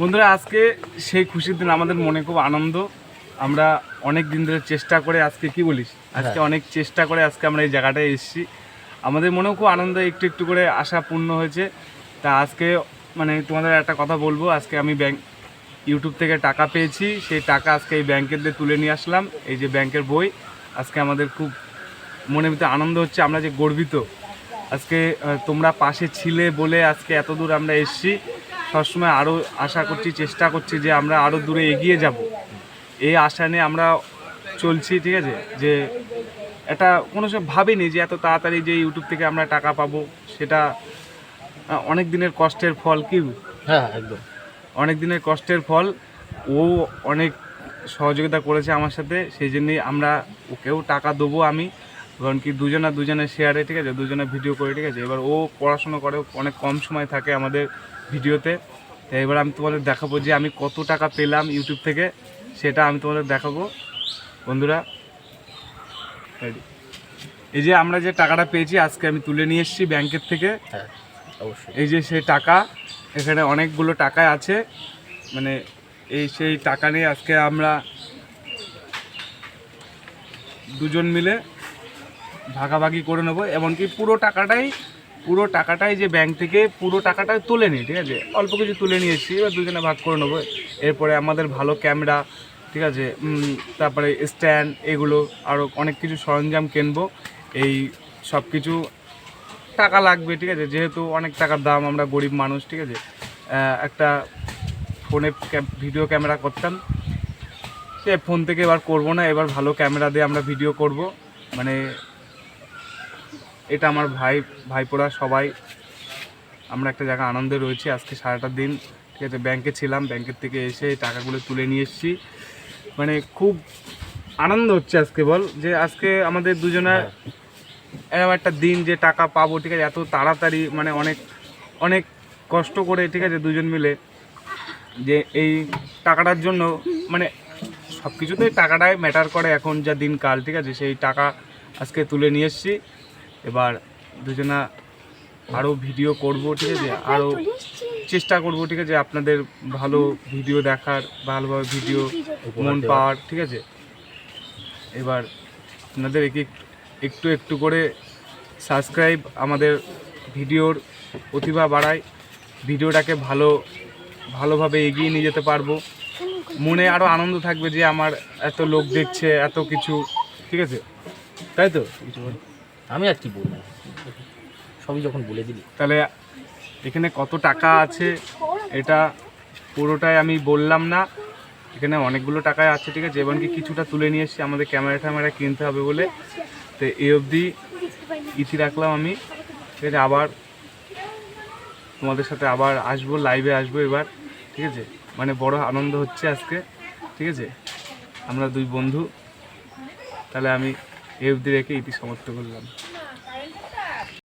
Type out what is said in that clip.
বন্ধুরা আজকে সেই খুশির দিন আমাদের মনে খুব আনন্দ। আমরা অনেক দিন ধরে চেষ্টা করে আজকে কি বলিস? আজকে হ্যাঁ। অনেক চেষ্টা করে আজকে আমরা এই জায়গাটায় এসেছি। আমাদের মনেও খুব আনন্দ একটু একটু করে আশা পূর্ণ হয়েছে। তা আজকে মানে তোমাদের একটা কথা বলব আজকে আমি ব্যাংক ইউটিউব থেকে টাকা পেয়েছি। সেই টাকা আজকে এই ব্যাংকের দিয়ে তুলে নিয়ে আসলাম। এই যে ব্যাংকের বই আজকে আমাদের খুব মনের ভিতরে আনন্দ হচ্ছে। আমরা যে গর্বিত আজকে তোমরা পাশে ছিলে বলে আজকে এত দূর আমরা এসেছি। সবসময় আরও আশা করছি চেষ্টা করছি যে আমরা আরও দূরে এগিয়ে যাব। এই আশা নিয়ে আমরা চলছি ঠিক আছে? যে এটা কোনো সময় ভাবিনি যে এত তাড়াতাড়ি যে ইউটিউব থেকে আমরা টাকা পাবো সেটা অনেক দিনের কষ্টের ফল কি? হ্যাঁ একদম। অনেক দিনের কষ্টের ফল ও অনেক সহযোগিতা করেছে আমার সাথে সেই জন্যই আমরা ওকেও টাকা দেবো আমি। কারণ কি দুজনা দুজনের শেয়ারে ঠিক আছে? দুজনে ভিডিও করে ঠিক আছে? এবার ও পড়াশোনা করে অনেক কম সময় থাকে আমাদের ভিডিওতে তো এবার আমি তোমাদের দেখাবো যে আমি কত টাকা পেলাম ইউটিউব থেকে সেটা আমি তোমাদের দেখাবো। বন্ধুরা এই যে আমরা যে টাকাটা পেয়েছি আজকে আমি তুলে নিয়ে এসেছি ব্যাংকের থেকে। হ্যাঁ এই যে সেই টাকা এখানে অনেকগুলো টাকা আছে। মানে এই সেই টাকা নিয়ে আজকে আমরা দুজন মিলে ভাগাভাগি করে নেব, এমনকি পুরো টাকাটাই পুরো টাকাটাই যে ব্যাংক থেকে পুরো টাকাটাই তুলে নিই, ঠিক আছে? অল্প কিছু তুলে নিয়েছি, এবার দুজনে ভাগ করে নেব। এরপরে আমাদের ভালো ক্যামেরা ঠিক আছে? তারপরে স্ট্যান্ড এগুলো আরও অনেক কিছু সরঞ্জাম কিনবো। এই সব কিছু টাকা লাগবে, ঠিক আছে? যেহেতু অনেক টাকার দাম, আমরা গরিব মানুষ, ঠিক আছে? একটা ফোনে ভিডিও ক্যামেরা করতাম। সে ফোন থেকে এবার করব না, এবার ভালো ক্যামেরা দিয়ে আমরা ভিডিও করব। মানে এটা আমার ভাই, ভাইপোরা সবাই। আমরা একটা জায়গা আনন্দে রয়েছি আজকে সারাটা দিন। ঠিক আছে ব্যাংকে ছিলাম ব্যাংকের থেকে এসে টাকাগুলো তুলে নিয়ে এসেছি। মানে খুব আনন্দ হচ্ছে আজকে, বল? যে আজকে আমাদের দুজনের এরকম একটা দিন যে টাকা পাবো, ঠিক আছে, এত তাড়াতাড়ি মানে অনেক অনেক কষ্ট করে, ঠিক আছে, দুজন মিলে যে এই টাকাটার জন্য মানে সব কিছুতেই টাকাটাই ম্যাটার করে এখন যা দিনকাল, ঠিক আছে, সেই টাকা আজকে তুলে নিয়ে এসেছি। এবার দুজনা আরও ভিডিও করব ঠিক আছে? আরও চেষ্টা করব ঠিক আছে? আপনাদের ভালো ভিডিও দেখার ভালোভাবে ভিডিও মন পাওয়ার ঠিক আছে? এবার আপনাদের এক এক- একটু একটু করে সাবস্ক্রাইব আমাদের ভিডিওর প্রতিভা বাড়ায়। ভিডিওটাকে ভালো ভালোভাবে এগিয়ে নিয়ে যেতে পারব। মনে আরও আনন্দ থাকবে যে আমার এত লোক দেখছে এত কিছু ঠিক আছে? তাই তো? কিছু। আমি আর কি বলব? সবই যখন বলে দিলি। তাহলে এখানে কত টাকা আছে এটা পুরোটাই আমি বললাম না। এখানে অনেকগুলো টাকায় আছে, ঠিক আছে? এমনকি কিছুটা তুলে নিয়ে এসেছি আমাদের ক্যামেরা ট্যামেরা কিনতে হবে বলে। তো এই অবধি ইতি রাখলাম আমি। ঠিক আছে, আবার তোমাদের সাথে আবার আসব লাইভে আসব এবার। ঠিক আছে? মানে বড় আনন্দ হচ্ছে আজকে। ঠিক আছে? আমরা দুই বন্ধু। তাহলে আমি দি রেখে ইতি সমাপ্ত করলাম।